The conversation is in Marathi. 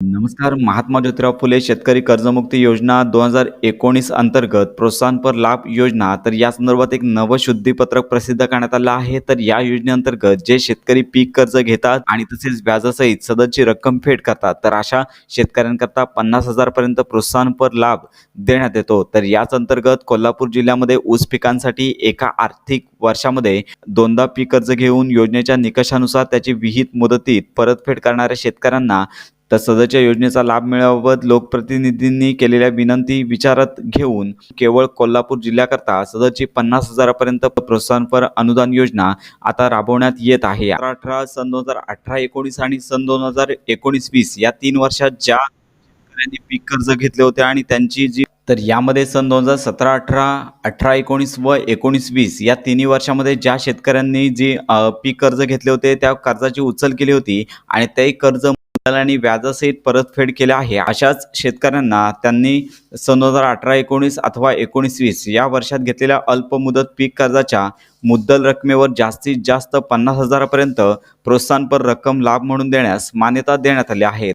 नमस्कार महात्मा ज्योतिराव फुले शेतकरी कर्जमुक्ती योजना दोन हजार एकोणीस अंतर्गत प्रोत्साहनपर लाभ योजना. तर या संदर्भात एक नवं शुद्धीपत्रक प्रसिद्ध करण्यात आलं आहे. तर या योजनेअंतर्गत जे शेतकरी पीक कर्ज घेतात आणि तसेच व्याजासहित सदरची रक्कम फेड करतात तर अशा शेतकऱ्यांकरता पन्नास हजारपर्यंत प्रोत्साहनपर लाभ देण्यात येतो. तर याच अंतर्गत कोल्हापूर जिल्ह्यामध्ये ऊस पिकांसाठी एका आर्थिक वर्षामध्ये दोनदा पीक कर्ज घेऊन योजनेच्या निकषानुसार त्याची विहित मुदतीत परतफेड करणाऱ्या शेतकऱ्यांना तर सदरच्या योजनेचा लाभ मिळवत लोकप्रतिनिधींनी केलेल्या विनंती विचारात घेऊन केवळ कोल्हापूर जिल्ह्याकरता सदरची पन्नास हजारापर्यंत प्रोत्साहनपर अनुदान योजना आता राबवण्यात येत आहे. अठरा अठरा सन दोन हजार अठरा एकोणीस आणि सन दोन हजार एकोणीस वीस या तीन वर्षात ज्या शेतकऱ्यांनी पीक कर्ज घेतले होते आणि त्यांची जी तर यामध्ये सन दोन हजार सतरा अठरा अठरा एकोणीस व एकोणीस वीस या तिन्ही वर्षामध्ये ज्या शेतकऱ्यांनी जी पीक कर्ज घेतले होते त्या कर्जाची उचल केली होती आणि ते कर्ज आणि व्याजासहित परतफेड केले आहे. अशाच शेतकऱ्यांना त्यांनी सन दोन हजार अठरा एकोणीस अथवा एकोणीस वीस या वर्षात घेतलेल्या अल्पमुदत पीक कर्जाच्या मुद्दल रकमेवर जास्तीत जास्त पन्नास हजारापर्यंत प्रोत्साहनपर रक्कम लाभ म्हणून देण्यास मान्यता देण्यात आली आहे.